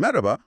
Merhaba.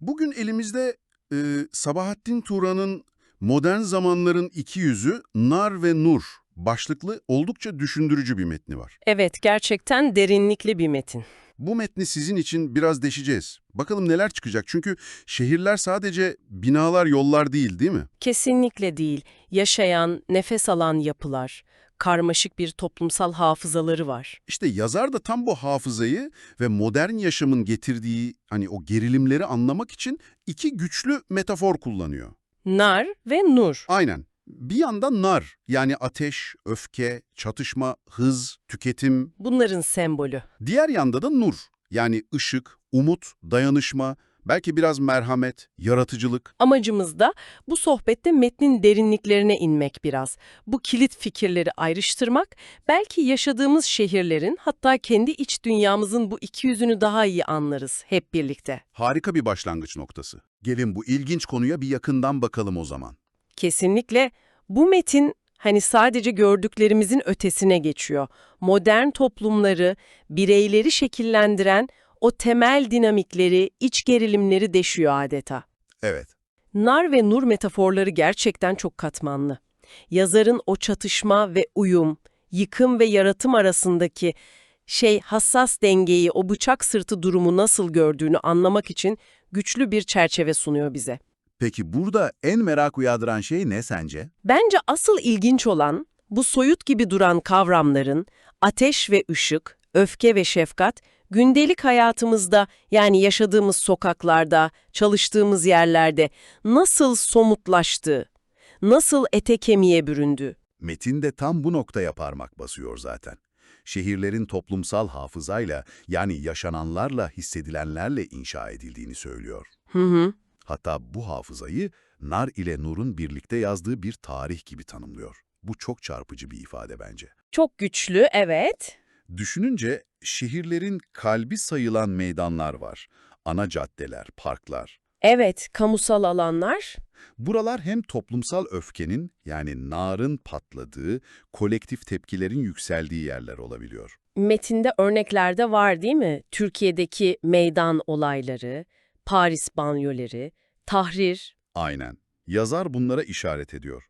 Bugün elimizde e, Sabahattin Turan'ın Modern Zamanların İki Yüzü, Nar ve Nur başlıklı oldukça düşündürücü bir metni var. Evet, gerçekten derinlikli bir metin. Bu metni sizin için biraz deşeceğiz. Bakalım neler çıkacak çünkü şehirler sadece binalar, yollar değil değil mi? Kesinlikle değil. Yaşayan, nefes alan yapılar, karmaşık bir toplumsal hafızaları var. İşte yazar da tam bu hafızayı ve modern yaşamın getirdiği hani o gerilimleri anlamak için iki güçlü metafor kullanıyor. Nar ve nur. Aynen. Bir yandan nar yani ateş, öfke, çatışma, hız, tüketim. Bunların sembolü. Diğer yanda da nur yani ışık, umut, dayanışma, belki biraz merhamet, yaratıcılık. Amacımız da bu sohbette metnin derinliklerine inmek biraz. Bu kilit fikirleri ayrıştırmak, belki yaşadığımız şehirlerin hatta kendi iç dünyamızın bu iki yüzünü daha iyi anlarız hep birlikte. Harika bir başlangıç noktası. Gelin bu ilginç konuya bir yakından bakalım o zaman. Kesinlikle bu metin hani sadece gördüklerimizin ötesine geçiyor. Modern toplumları, bireyleri şekillendiren o temel dinamikleri, iç gerilimleri deşiyor adeta. Evet. Nar ve nur metaforları gerçekten çok katmanlı. Yazarın o çatışma ve uyum, yıkım ve yaratım arasındaki şey hassas dengeyi, o bıçak sırtı durumu nasıl gördüğünü anlamak için güçlü bir çerçeve sunuyor bize. Peki burada en merak uyandıran şey ne sence? Bence asıl ilginç olan bu soyut gibi duran kavramların ateş ve ışık, öfke ve şefkat gündelik hayatımızda yani yaşadığımız sokaklarda, çalıştığımız yerlerde nasıl somutlaştığı, nasıl ete kemiğe büründü. Metin de tam bu noktaya parmak basıyor zaten. Şehirlerin toplumsal hafızayla yani yaşananlarla hissedilenlerle inşa edildiğini söylüyor. Hı hı. Hatta bu hafızayı Nar ile Nur'un birlikte yazdığı bir tarih gibi tanımlıyor. Bu çok çarpıcı bir ifade bence. Çok güçlü, evet. Düşününce şehirlerin kalbi sayılan meydanlar var. Ana caddeler, parklar. Evet, kamusal alanlar. Buralar hem toplumsal öfkenin yani narın patladığı, kolektif tepkilerin yükseldiği yerler olabiliyor. Metinde örnekler de var değil mi? Türkiye'deki meydan olayları, Paris banyoları, Tahrir, Aynen. Yazar bunlara işaret ediyor.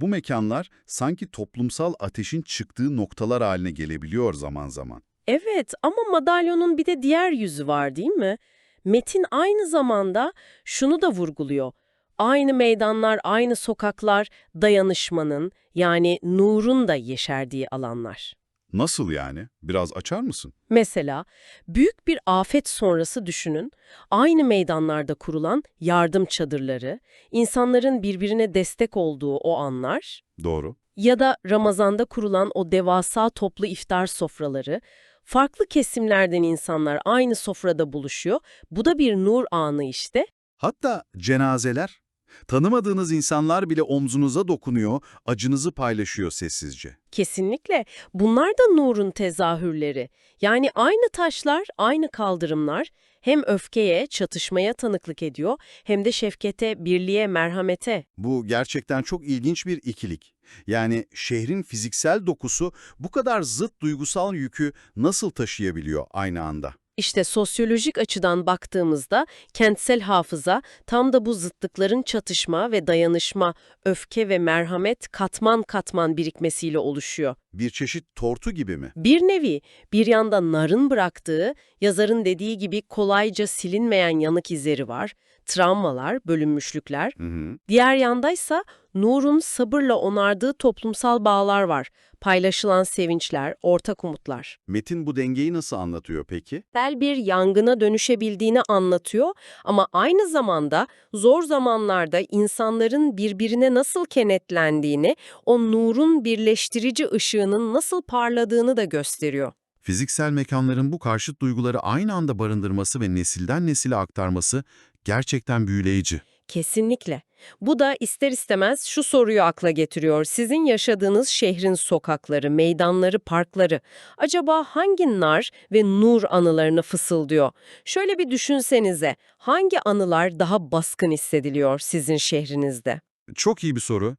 Bu mekanlar sanki toplumsal ateşin çıktığı noktalar haline gelebiliyor zaman zaman. Evet ama madalyonun bir de diğer yüzü var değil mi? Metin aynı zamanda şunu da vurguluyor. Aynı meydanlar, aynı sokaklar dayanışmanın yani nurun da yeşerdiği alanlar. Nasıl yani? Biraz açar mısın? Mesela büyük bir afet sonrası düşünün, aynı meydanlarda kurulan yardım çadırları, insanların birbirine destek olduğu o anlar Doğru. ya da Ramazan'da kurulan o devasa toplu iftar sofraları, farklı kesimlerden insanlar aynı sofrada buluşuyor. Bu da bir nur anı işte. Hatta cenazeler. Tanımadığınız insanlar bile omzunuza dokunuyor, acınızı paylaşıyor sessizce. Kesinlikle. Bunlar da nurun tezahürleri. Yani aynı taşlar, aynı kaldırımlar hem öfkeye, çatışmaya tanıklık ediyor hem de şefkete, birliğe, merhamete. Bu gerçekten çok ilginç bir ikilik. Yani şehrin fiziksel dokusu bu kadar zıt duygusal yükü nasıl taşıyabiliyor aynı anda? İşte sosyolojik açıdan baktığımızda kentsel hafıza tam da bu zıtlıkların çatışma ve dayanışma, öfke ve merhamet katman katman birikmesiyle oluşuyor. Bir çeşit tortu gibi mi? Bir nevi bir yanda narın bıraktığı, yazarın dediği gibi kolayca silinmeyen yanık izleri var, travmalar, bölünmüşlükler. Hı hı. Diğer yandaysa nurun sabırla onardığı toplumsal bağlar var, paylaşılan sevinçler, ortak umutlar. Metin bu dengeyi nasıl anlatıyor peki? Bel bir yangına dönüşebildiğini anlatıyor ama aynı zamanda zor zamanlarda insanların birbirine nasıl kenetlendiğini, o nurun birleştirici ışığının nasıl parladığını da gösteriyor. Fiziksel mekanların bu karşıt duyguları aynı anda barındırması ve nesilden nesile aktarması gerçekten büyüleyici. Kesinlikle. Bu da ister istemez şu soruyu akla getiriyor. Sizin yaşadığınız şehrin sokakları, meydanları, parkları acaba hangi nar ve nur anılarını fısıldıyor? Şöyle bir düşünsenize. Hangi anılar daha baskın hissediliyor sizin şehrinizde? Çok iyi bir soru.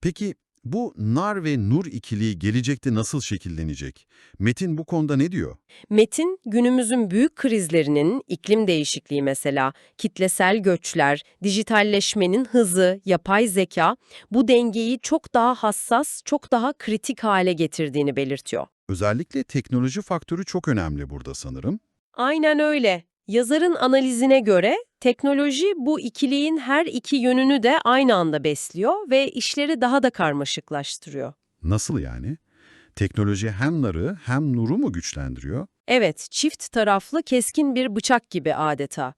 Peki Bu nar ve nur ikiliği gelecekte nasıl şekillenecek? Metin bu konuda ne diyor? Metin, günümüzün büyük krizlerinin, iklim değişikliği mesela, kitlesel göçler, dijitalleşmenin hızı, yapay zeka, bu dengeyi çok daha hassas, çok daha kritik hale getirdiğini belirtiyor. Özellikle teknoloji faktörü çok önemli burada sanırım. Aynen öyle. Yazarın analizine göre teknoloji bu ikiliğin her iki yönünü de aynı anda besliyor ve işleri daha da karmaşıklaştırıyor. Nasıl yani? Teknoloji hem narı hem nuru mu güçlendiriyor? Evet, çift taraflı keskin bir bıçak gibi adeta.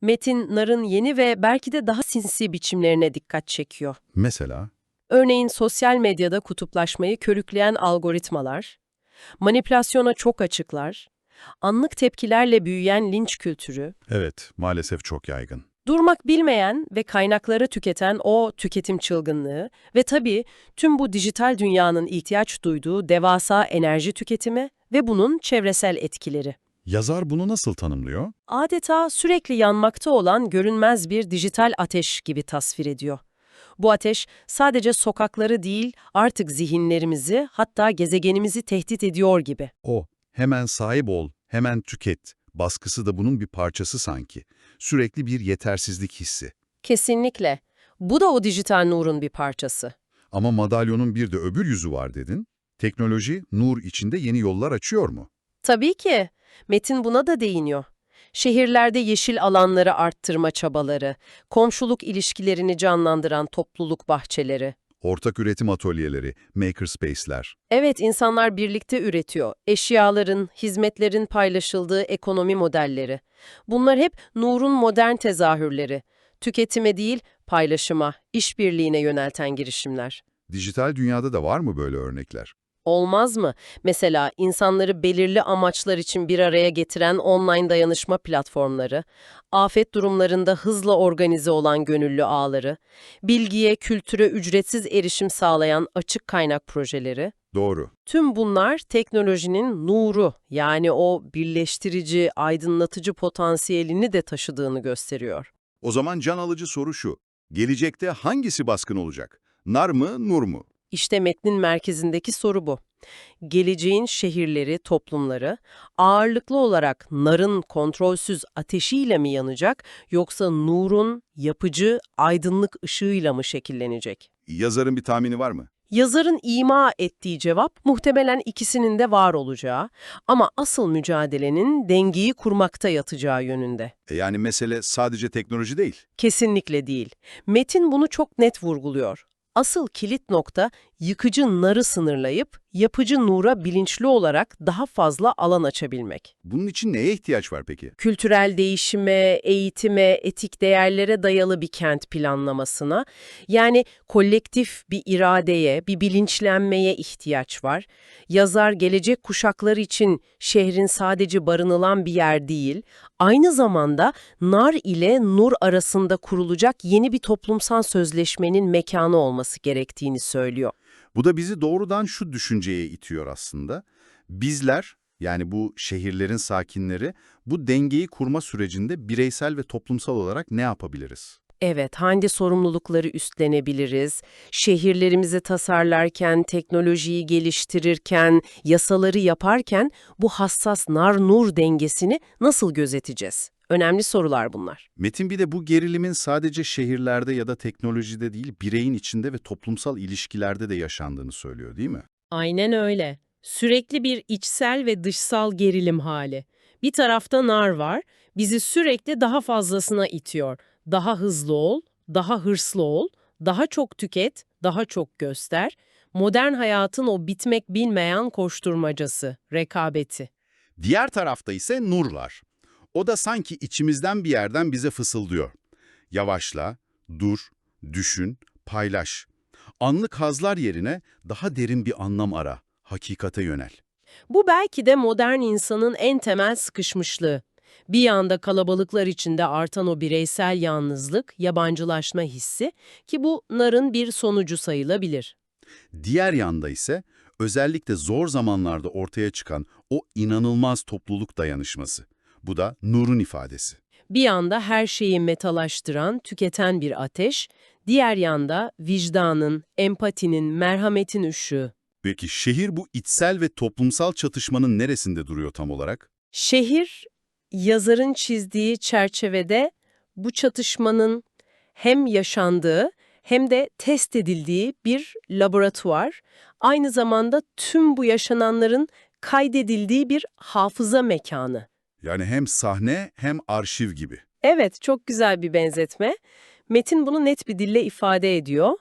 Metin, narın yeni ve belki de daha sinsi biçimlerine dikkat çekiyor. Mesela Örneğin sosyal medyada kutuplaşmayı körükleyen algoritmalar, manipülasyona çok açıklar, anlık tepkilerle büyüyen linç kültürü, Evet, maalesef çok yaygın. durmak bilmeyen ve kaynakları tüketen o tüketim çılgınlığı ve tabii tüm bu dijital dünyanın ihtiyaç duyduğu devasa enerji tüketimi ve bunun çevresel etkileri. Yazar bunu nasıl tanımlıyor? Adeta sürekli yanmakta olan görünmez bir dijital ateş gibi tasvir ediyor. Bu ateş sadece sokakları değil, artık zihinlerimizi, hatta gezegenimizi tehdit ediyor gibi. O, hemen sahip ol, hemen tüket. Baskısı da bunun bir parçası sanki. Sürekli bir yetersizlik hissi. Kesinlikle. Bu da o dijital nurun bir parçası. Ama madalyonun bir de öbür yüzü var dedin. Teknoloji, nur içinde yeni yollar açıyor mu? Tabii ki. Metin buna da değiniyor. Şehirlerde yeşil alanları arttırma çabaları, komşuluk ilişkilerini canlandıran topluluk bahçeleri. Ortak üretim atölyeleri, makerspace'ler. Evet, insanlar birlikte üretiyor. Eşyaların, hizmetlerin paylaşıldığı ekonomi modelleri. Bunlar hep nurun modern tezahürleri. Tüketime değil, paylaşıma, işbirliğine yönelten girişimler. Dijital dünyada da var mı böyle örnekler? Olmaz mı? Mesela insanları belirli amaçlar için bir araya getiren online dayanışma platformları, afet durumlarında hızla organize olan gönüllü ağları, bilgiye, kültüre ücretsiz erişim sağlayan açık kaynak projeleri, Doğru. Tüm bunlar teknolojinin nuru yani o birleştirici, aydınlatıcı potansiyelini de taşıdığını gösteriyor. O zaman can alıcı soru şu. Gelecekte hangisi baskın olacak? Nar mı, nur mu? İşte metnin merkezindeki soru bu. Geleceğin şehirleri, toplumları ağırlıklı olarak narın kontrolsüz ateşiyle mi yanacak yoksa nurun yapıcı, aydınlık ışığıyla mı şekillenecek? Yazarın bir tahmini var mı? Yazarın ima ettiği cevap muhtemelen ikisinin de var olacağı ama asıl mücadelenin dengeyi kurmakta yatacağı yönünde. E yani mesele sadece teknoloji değil. Kesinlikle değil. Metin bunu çok net vurguluyor. Asıl kilit nokta yıkıcı narı sınırlayıp yapıcı nura bilinçli olarak daha fazla alan açabilmek. Bunun için neye ihtiyaç var peki? Kültürel değişime, eğitime, etik değerlere dayalı bir kent planlamasına, yani kolektif bir iradeye, bir bilinçlenmeye ihtiyaç var. Yazar gelecek kuşaklar için şehrin sadece barınılan bir yer değil, aynı zamanda nar ile nur arasında kurulacak yeni bir toplumsal sözleşmenin mekanı olması gerektiğini söylüyor. Bu da bizi doğrudan şu düşünceye itiyor aslında. Bizler, yani bu şehirlerin sakinleri, bu dengeyi kurma sürecinde bireysel ve toplumsal olarak ne yapabiliriz? Evet, hangi sorumlulukları üstlenebiliriz? Şehirlerimizi tasarlarken, teknolojiyi geliştirirken, yasaları yaparken bu hassas nar-nur dengesini nasıl gözeteceğiz? Önemli sorular bunlar. Metin bir de bu gerilimin sadece şehirlerde ya da teknolojide değil, bireyin içinde ve toplumsal ilişkilerde de yaşandığını söylüyor değil mi? Aynen öyle. Sürekli bir içsel ve dışsal gerilim hali. Bir tarafta nar var, bizi sürekli daha fazlasına itiyor. Daha hızlı ol, daha hırslı ol, daha çok tüket, daha çok göster. Modern hayatın o bitmek bilmeyen koşturmacası, rekabeti. Diğer tarafta ise nurlar. O da sanki içimizden bir yerden bize fısıldıyor. Yavaşla, dur, düşün, paylaş. Anlık hazlar yerine daha derin bir anlam ara, hakikate yönel. Bu belki de modern insanın en temel sıkışmışlığı. Bir yanda kalabalıklar içinde artan o bireysel yalnızlık, yabancılaşma hissi ki bu narın bir sonucu sayılabilir. Diğer yanda ise özellikle zor zamanlarda ortaya çıkan o inanılmaz topluluk dayanışması. Bu da nurun ifadesi. Bir yanda her şeyi metalaştıran, tüketen bir ateş, Diğer yanda vicdanın, empatinin, merhametin ışığı. Peki şehir bu içsel ve toplumsal çatışmanın neresinde duruyor tam olarak? Şehir, yazarın çizdiği çerçevede bu çatışmanın hem yaşandığı hem de test edildiği bir laboratuvar, aynı zamanda tüm bu yaşananların kaydedildiği bir hafıza mekanı. Yani hem sahne hem arşiv gibi. Evet, çok güzel bir benzetme. Metin bunu net bir dille ifade ediyor.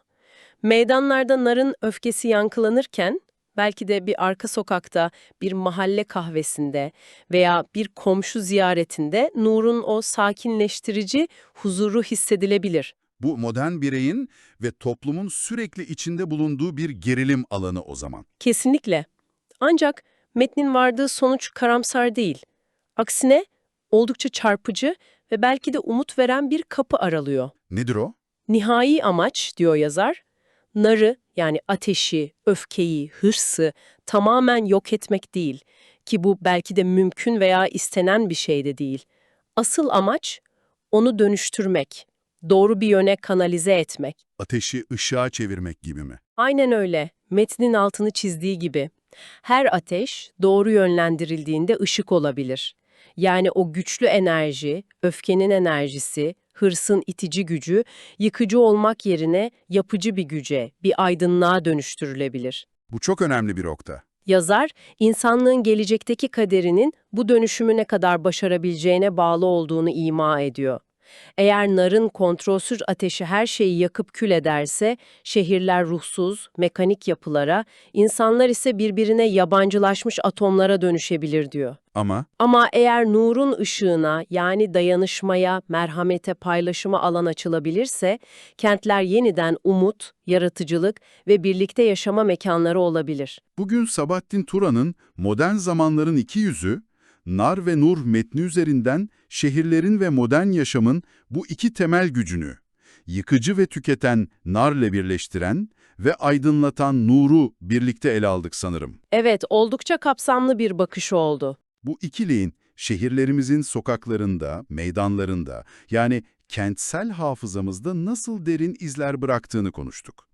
Meydanlarda narın öfkesi yankılanırken, belki de bir arka sokakta, bir mahalle kahvesinde veya bir komşu ziyaretinde Nur'un o sakinleştirici huzuru hissedilebilir. Bu modern bireyin ve toplumun sürekli içinde bulunduğu bir gerilim alanı o zaman. Kesinlikle. Ancak metnin vardığı sonuç karamsar değil. Aksine oldukça çarpıcı ve belki de umut veren bir kapı aralıyor. Nedir o? Nihai amaç, diyor yazar, narı yani ateşi, öfkeyi, hırsı tamamen yok etmek değil ki bu belki de mümkün veya istenen bir şey de değil. Asıl amaç onu dönüştürmek, doğru bir yöne kanalize etmek. Ateşi ışığa çevirmek gibi mi? Aynen öyle, metnin altını çizdiği gibi. Her ateş doğru yönlendirildiğinde ışık olabilir. Yani o güçlü enerji, öfkenin enerjisi, hırsın itici gücü, yıkıcı olmak yerine yapıcı bir güce, bir aydınlığa dönüştürülebilir. Bu çok önemli bir nokta. Yazar, insanlığın gelecekteki kaderinin bu dönüşümü ne kadar başarabileceğine bağlı olduğunu ima ediyor. Eğer narın kontrolsüz ateşi her şeyi yakıp kül ederse, şehirler ruhsuz, mekanik yapılara, insanlar ise birbirine yabancılaşmış atomlara dönüşebilir diyor. Ama Ama eğer nurun ışığına yani dayanışmaya, merhamete, paylaşıma alan açılabilirse, kentler yeniden umut, yaratıcılık ve birlikte yaşama mekanları olabilir. bugün Sabahattin Turan'ın Modern Zamanların İki Yüzü, Nar ve Nur metni üzerinden şehirlerin ve modern yaşamın bu iki temel gücünü, yıkıcı ve tüketen narla birleştiren ve aydınlatan nuru birlikte ele aldık sanırım. Evet, oldukça kapsamlı bir bakış oldu. Bu ikiliğin şehirlerimizin sokaklarında, meydanlarında yani kentsel hafızamızda nasıl derin izler bıraktığını konuştuk.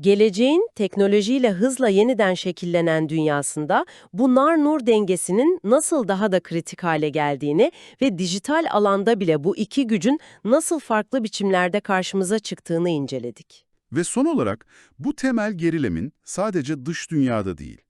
Geleceğin teknolojiyle hızla yeniden şekillenen dünyasında bu nar-nur dengesinin nasıl daha da kritik hale geldiğini ve dijital alanda bile bu iki gücün nasıl farklı biçimlerde karşımıza çıktığını inceledik. Ve son olarak bu temel gerilemin sadece dış dünyada değil,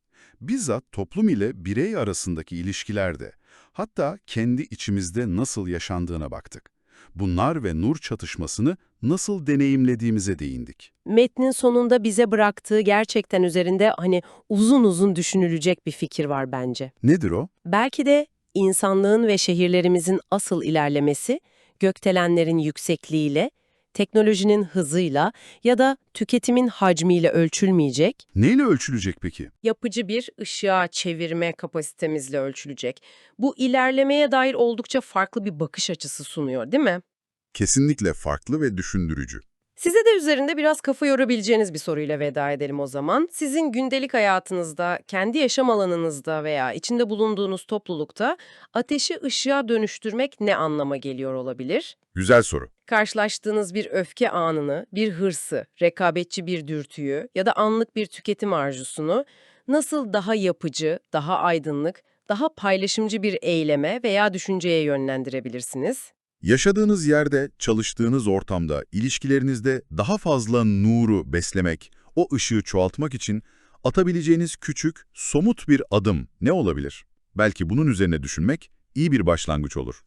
bizzat toplum ile birey arasındaki ilişkilerde, hatta kendi içimizde nasıl yaşandığına baktık. Bunlar ve nur çatışmasını nasıl deneyimlediğimize değindik. Metnin sonunda bize bıraktığı gerçekten üzerinde hani uzun uzun düşünülecek bir fikir var bence. Nedir o? Belki de insanlığın ve şehirlerimizin asıl ilerlemesi, gökdelenlerin yüksekliğiyle, teknolojinin hızıyla ya da tüketimin hacmiyle ölçülmeyecek, Neyle ölçülecek peki? yapıcı bir ışığa çevirme kapasitemizle ölçülecek. Bu ilerlemeye dair oldukça farklı bir bakış açısı sunuyor, değil mi? Kesinlikle farklı ve düşündürücü. Size de üzerinde biraz kafa yorabileceğiniz bir soruyla veda edelim o zaman. Sizin gündelik hayatınızda, kendi yaşam alanınızda veya içinde bulunduğunuz toplulukta ateşi ışığa dönüştürmek ne anlama geliyor olabilir? Güzel soru. Karşılaştığınız bir öfke anını, bir hırsı, rekabetçi bir dürtüyü ya da anlık bir tüketim arzusunu nasıl daha yapıcı, daha aydınlık, daha paylaşımcı bir eyleme veya düşünceye yönlendirebilirsiniz? Yaşadığınız yerde, çalıştığınız ortamda, ilişkilerinizde daha fazla nuru beslemek, o ışığı çoğaltmak için atabileceğiniz küçük, somut bir adım ne olabilir? Belki bunun üzerine düşünmek iyi bir başlangıç olur.